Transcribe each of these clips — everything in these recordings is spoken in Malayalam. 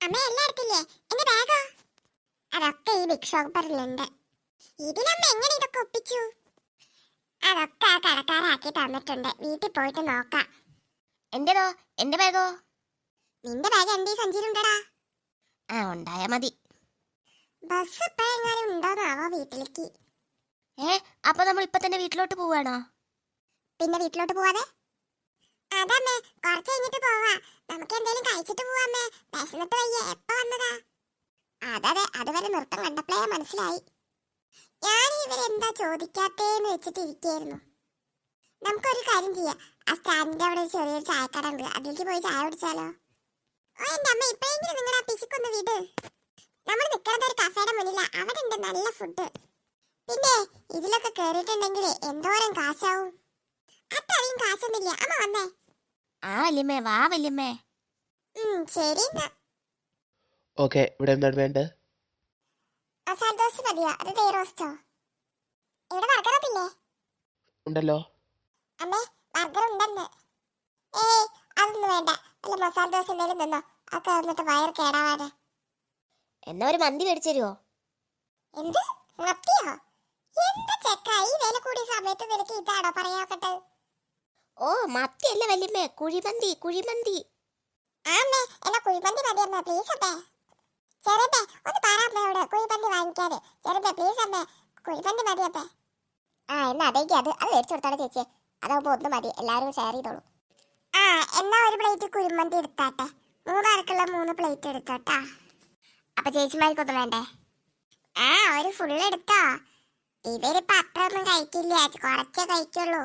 അമ്മ എല്ലാം എടുത്തില്ലേ? എന്റെ ബാഗോ? അതൊക്കെ ഈ ബിഗ് ഷോപ്പറിലുണ്ട് ഇതിനമ്മ എങ്ങനെ ഇതൊക്കെ ഒപ്പിച്ചു? അതൊക്കെ ആ കടക്കാരാക്കി തന്നിട്ടുണ്ട്. വീട്ടിൽ പോയിട്ട് നോക്കാം. എന്റേതോ? എന്റെ ബാഗോ? നിന്റെ ബാഗ് എന്റെ ഈ സഞ്ചിയിലുണ്ടടാ? ആ ഉണ്ടായാ മതി. ബസ് ഇപ്പോഴെങ്ങാനും ഉണ്ടോന്നാവോ വീട്ടിലേക്ക്. ഏ അപ്പൊ നമ്മൾ ഇപ്പൊ തന്നെ വീട്ടിലോട്ട് പോവാണോ? പിന്നെ വീട്ടിലോട്ട് പോവാതെ? അതമ്മേ കുറച്ച് കഴിഞ്ഞിട്ട് പോവാ. നമുക്ക് എന്തെങ്കിലും കഴിച്ചിട്ട് പോവാമ്മേ വിശന്നിട്ട് വയ്യ. എപ്പ വന്നതാ? അതതെ അതുവരെ നൃത്തം കണ്ടപ്പോഴേ മനസ്സിലായി. ഞാൻ ഇവരെന്താ ചോദിക്കാത്തേന്ന് വെച്ചിട്ട് ഇരിക്കായിരുന്നു നമുക്കൊരു കാര്യം ചെയ്യാം. ആ സ്റ്റാൻഡിന്റെ അവിടെ ഒരു ചെറിയൊരു ചായക്കട ഉണ്ട്. അതിലേക്ക് പോയി ചായ കുടിച്ചാലോ? ഓ എന്റെ അമ്മ ഇപ്പോഴെങ്കിലും നിങ്ങളുടെ ആ പിശുക്കൊന്ന് വിട്. നമ്മൾ നിൽക്കുന്നത് ഒരു കഫേയുടെ മുന്നിലാ. അവിടെ ഉണ്ട് നല്ല ഫുഡ് പിന്നെ ഇതിലൊക്കെ കേറിയിട്ടുണ്ടെങ്കിൽ എന്തോരം കാശാവും? അത്രയും കാശൊന്നുമില്ല. അമ്മ വന്നേ. ആ വല്യമ്മേ വാ വല്യമ്മേ. ശരി ഓക്കെ ഇവിടെ എന്താണ് വേണ്ടത്? മസാല ദോശ മതിയോ? അത് നെയ് റോസ്റ്റോ? ഇവിടെ ഉണ്ടല്ലോ. അമ്മേ ബർഗർ ഉണ്ടെന്ന് ഏയ് അതൊന്നും വേണ്ട. അല്ല മസാല ദോശ എന്തെങ്കിലും വന്നിട്ട് വയർ കേടാവാതെ. എന്നാ ഒരു മന്തി മേടിച്ചു എന്ത്? മത്തിയോ? എന്താ ചെക്ക? ഈ വില കൂടിയ സമയത്ത് നിനക്ക് ഇതാണോ പറയാക്കട്ടെ ഓ മത്തിയല്ല വല്യമ്മേ. കുഴിമന്തി കുഴിമന്തി. ആമ്മേ എന്നാ കുഴിമന്തി മതി അമ്മേ പ്ലീസ് അമ്മേ. ചെറുപ്പേ ഒന്ന് പറ അമ്മയോട് കുഴിമന്തി വാങ്ങിക്കാതെ ചെറുപ്പേ പ്ലീസ് അമ്മേ. കുഴിമന്തി മതി അമ്മേ. ആ എന്നാ അതേക്ക് അത് അത് മേടിച്ചു കൊടുത്താലോ ചേച്ചി. അതാവുമ്പോ ഒന്ന് മതി എല്ലാവരും ഷെയർ ചെയ്തോളൂ. ആ എന്നാ ഒരു പ്ലേറ്റ് കുഴിമന്തി എടുത്താട്ടെ. മൂന്നാൾക്കുള്ള മൂന്ന് പ്ലേറ്റ് എടുത്തോട്ടാ. അപ്പൊ ചേച്ചിമാർക്കൊന്നും വേണ്ടേ? ആ ഒരു ഫുൾ എടുത്തോ. ഇവരിപ്പോ അത്രയൊന്നും കഴിക്കില്ല കുറച്ചേ കഴിക്കുള്ളൂ.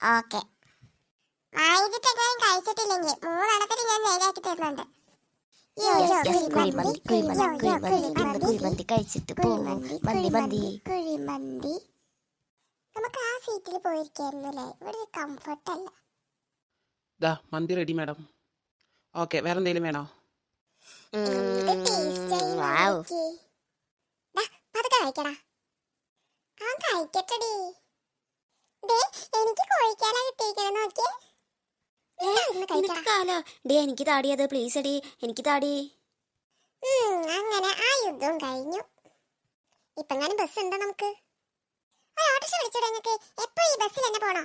ഓക്കെ. വാങ്ങിച്ചിട്ടെങ്കിലും കഴിച്ചിട്ടില്ലെങ്കിൽ മൂന്നെണ്ണത്തിന് ഞാൻ നേരാക്കി തരുന്നുണ്ട്. കഴിച്ചിട്ട് നമുക്ക് ആ സീറ്റിൽ പോയിരിക്കായിരുന്നല്ലേ ഇവിടെ കംഫർട്ട് അല്ല. ദാ മന്തി റെഡി മാഡം ഓക്കെ വേറെ എന്തെങ്കിലും വേണോ? കഴിക്കടാ. ആ കഴിക്കട്ടെടി. ദേ, എനിക്ക് കോഴിക്കാല കിട്ടിയിരിക്കണം നോക്കിയേ. നിനക്കാലോ. ഡേ എനിക്ക് താടിയത് പ്ലീസ് അടി എനിക്ക് താടി. അങ്ങനെ ആ യുദ്ധവും കഴിഞ്ഞു. ഇപ്പങ്ങാനും ബസ് ഉണ്ടോ നമുക്ക്? ഒരു ഓട്ടോറിക്ഷ വിളിച്ചൂടെ നിങ്ങൾക്ക് എപ്പോഴും ഈ ബസ്സിൽ തന്നെ പോണോ?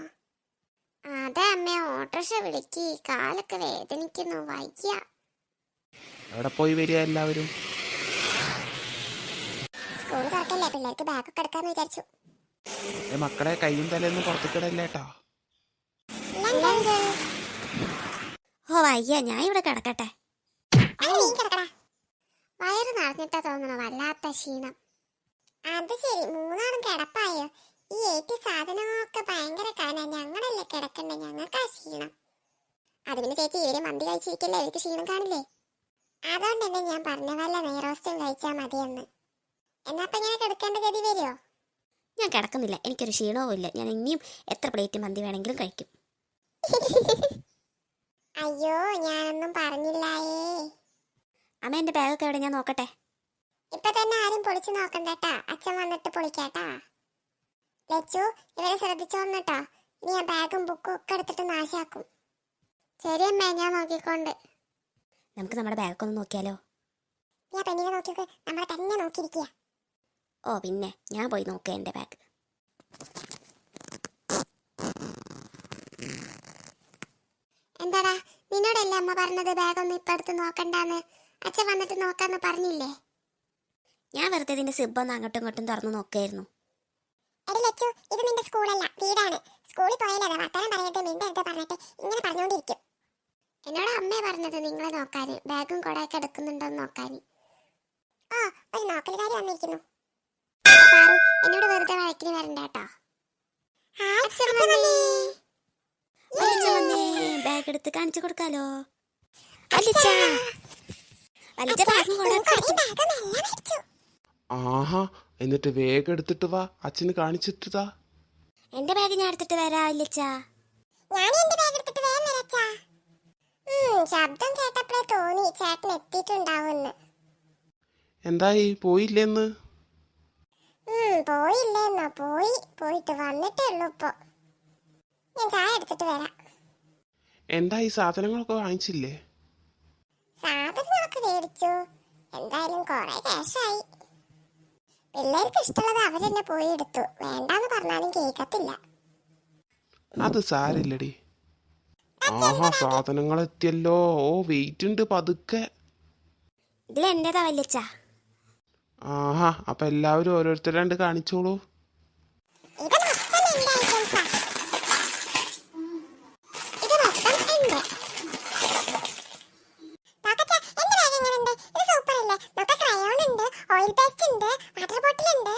അതെ അമ്മ ഓട്ടോറിക്ഷ വിളിക്ക്. കാലൊക്കെ വേദനിക്കുന്നു വയ്യ. അവിടെ പോയി വരിക എല്ലാവരും? സ്കൂൾ തുറക്കല്ലേ പിള്ളേർക്ക് ബാഗൊക്കെ എടുക്കാന്ന് വിചാരിച്ചു. മക്കളെ കയ്യും തലയൊന്നും പുറത്തേക്കിടല്ലേ കേട്ടോ ഇല്ലെങ്കി. ഓ വയ്യ ഞാൻ ഇവിടെ കിടക്കട്ടെ. വയറ് നിറഞ്ഞിട്ടാ തോന്നണ? വല്ലാത്ത ക്ഷീണം. അത് ശരി. മൂന്നാളും കിടപ്പായോ? ഈ ഏറ്റി സാധനങ്ങളൊക്കെ ഭയങ്കര കാന ഞങ്ങളല്ലേ കിടക്കണ്ടേ? ഞങ്ങൾക്ക് ക്ഷീണം. അത് പിന്നെ ചേച്ചി ഇവർ മന്തി കഴിച്ചിരിക്കല്ലേ? ഇവർക്ക് ക്ഷീണം കാണില്ലേ? അതുകൊണ്ട് തന്നെ ഞാൻ പറഞ്ഞ വല്ല നെയ്റോസ്റ്റും കഴിച്ചാൽ മതിയെന്ന്. എന്നാ അപ്പൊ ഇങ്ങനെ കിടക്കേണ്ട ഗതി വരുമോ ഞാൻ കിടക്കുന്നില്ല. എനിക്കൊരു ക്ഷീണവും ഇല്ല ഞാൻ ഇനിയും എത്ര പ്ലേറ്റ് മന്തി വേണമെങ്കിലും കഴിക്കും. അയ്യോ ഞാനൊന്നും പറഞ്ഞില്ലായേ. അമ്മ എന്റെ ബാഗൊക്കെ എവിടെ? ഞാൻ നോക്കട്ടെ. ഇപ്പൊ തന്നെ ആരും പൊളിച്ചു നോക്കണ്ടട്ടാ. അച്ഛൻ വന്നിട്ട് പൊളിക്കാട്ടാ. ലച്ചു ഇവരെ ശ്രദ്ധിച്ചോന്നട്ടോ ഇനി ആ ബാഗും ബുക്കും ഒക്കെ എടുത്തിട്ട് നാശാക്കും. ശരി അമ്മേ ഞാൻ നോക്കിക്കൊണ്ട്. നമുക്ക് നമ്മുടെ ബാഗൊക്കെ ഒന്ന് നോക്കിയാലോ? ഞാൻ പെണ്ണിനെ നോക്കിയൊക്കെ നമ്മളെ തന്നെ നോക്കിയിരിക്കുക. ഓ പിന്നെ ഞാൻ പോയി നോക്കാം എന്റെ ബാഗ്. എന്താടാ നിന്നോടല്ലേ അമ്മ പറഞ്ഞത് ബാഗൊന്നും ഇപ്പൊ എടുത്ത് നോക്കണ്ടാന്ന്? അച്ഛൻ വന്നിട്ട് നോക്കാന്ന് പറഞ്ഞില്ലേ? ഞാൻ വെറുതെ ഇതിന്റെ സിബ് ഒന്ന് അങ്ങോട്ടും ഇങ്ങോട്ടും തുറന്നു നോക്കായിരുന്നു. എടി ലച്ചു ഇത് നിന്റെ സ്കൂളല്ല വീടാണ്. സ്കൂളിൽ പോയാലേ വർത്താനം പറയട്ടെ നിന്റെ അടുത്ത് പറഞ്ഞിട്ട് ഇങ്ങനെ പറഞ്ഞുകൊണ്ടിരിക്കും എന്നോട് അമ്മേ പറഞ്ഞത് നിങ്ങളെ നോക്കാന് ബാഗും കൊടയൊക്കെ എടുക്കുന്നുണ്ടോന്ന് നോക്കാന്. ആ ഒരു നോക്കലുകാരി വന്നിരിക്കുന്നു. എന്നോട് വെറുതെ വഴക്കിന് വരണ്ട കേട്ടോ. ബാഗ് എടുത്ത് കാണിച്ചു കൊടുക്കാലോ. അലിച്ച അലിച്ച ബാഗും കൂടെ ഈ ബാഗ് മെല്ലെ മേടിച്ചു. ആഹാ എന്നിട്ട് വേഗം എടുത്തിട്ട് വാ. അച്ഛന് കാണിച്ചിട്ട് എന്റെ ബാഗ് ഞാൻ എടുത്തിട്ട് വരാം വലിച്ച ഞാൻ എന്റെ ബാഗ് എടുത്തിട്ട് വേഗം വരച്ചാ ശബ്ദം കേട്ടപ്പോഴേ തോന്നി. ചേട്ടൻ എത്തിയിട്ടുണ്ടാവുമെന്ന്. എന്തായി? പോയില്ലെന്ന്? പോയില്ലെന്നോ പോയില്ലേന്നോ. പോയി. പോയിട്ട് വന്നിട്ടേ ഉള്ളൂ ഇപ്പൊ. ഞാൻ ചായ എടുത്തിട്ട് വരാം. സാധനങ്ങളൊക്കെ വാങ്ങിച്ചില്ലേ? സാധനങ്ങളൊക്കെ മേടിച്ചു. എന്തായാലും കൊറേ ക്യാഷായി പിള്ളേർക്ക് ഇഷ്ടമുള്ളത് അവരെന്നെ പോയി എടുത്തു. വേണ്ടാന്ന് പറഞ്ഞാലും കേൾക്കത്തില്ല അത് സാരില്ലടി ആഹാ സാധനങ്ങൾ എത്തിയല്ലോ. ഓ വെയിറ്റ് ഉണ്ട് പതുക്കെ. വല്യച്ച ആഹാ അപ്പൊ എല്ലാവരും ഓരോരുത്തരാണ്ട് കാണിച്ചോളൂ ഇത് മൊത്തം എന്റെ ഐറ്റംസാ ഇത് മൊത്തം എന്റെ നോക്കട്ടെ എന്റെ ബാഗ് എങ്ങനെയുണ്ട് ഇത് സൂപ്പർ അല്ലേ നോക്ക ക്രയോൺ ഉണ്ട് ഓയിൽ പേസ്റ്റ് ഉണ്ട് വാട്ടർ ബോട്ടിൽ ഉണ്ട്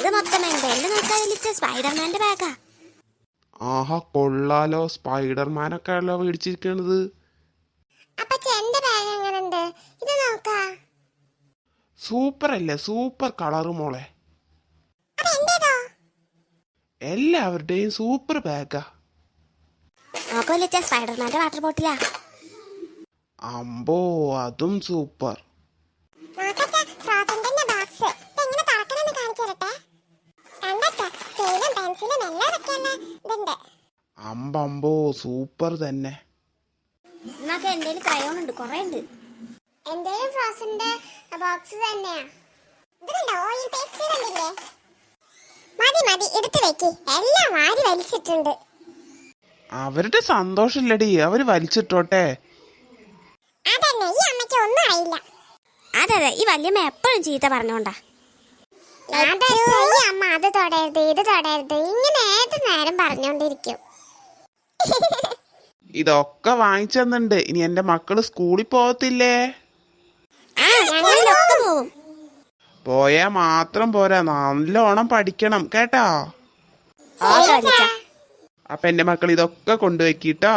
ഇത് മൊത്തം എന്റെ എന്റെ നോക്കാൻ വല്യച്ച സ്പൈഡർമാന്റെ ബാഗാ. ആഹാ കൊള്ളാലോ. സ്പൈഡർമാനൊക്കെ ആണല്ലോ മേടിച്ചിരിക്കണത്. സൂപ്പർ അല്ലേ സൂപ്പർ കളറ് മോളെ. എല്ലാവരുടെയും സൂപ്പർ ബാഗാ. സ്പൈഡർമാന്റെ വാട്ടർ ബോട്ടിലാ. അമ്പോ അതും സൂപ്പർ. നല്ല ഇതുണ്ട്. അമ്പമ്പോ സൂപ്പർ തന്നെ. എന്നൊക്കെ ക്രയോൺ ഉണ്ട് കുറേ ഉണ്ട്. എന്റെയും ഫ്രോസന്റെ ബോക്സ് തന്നെയാ. ഓയിൽ പേസ്റ്റ് കണ്ടില്ലേ? മതി മതി എടുത്തു വെക്ക്. എല്ലാം വാരി വലിച്ചിട്ടുണ്ട്. അവരുടെ സന്തോഷമില്ലടി അവർ വലിച്ചിട്ടോട്ടെ. അതന്നെ ഈ അമ്മയ്ക്ക് ഒന്നും ആയില്ല അതെ അതെ ഈ വല്യമ്മ എപ്പോഴും ചീത്ത പറഞ്ഞോണ്ടാ. അമ്മ അത് തൊടരുത് ഇത് തൊടരുത്. ഇങ്ങനെ ഏത് നേരം പറഞ്ഞോണ്ടിരിക്കും? ഇതൊക്കെ വാങ്ങിച്ചെന്നുണ്ട്. ഇനി എന്റെ മക്കൾ സ്കൂളിൽ പോകത്തില്ലേ? പോയാ മാത്രം പോരാ. നല്ലോണം പഠിക്കണം കേട്ടോ? അപ്പൊ എന്റെ മക്കൾ ഇതൊക്കെ കൊണ്ടുവയ്ക്കിട്ടോ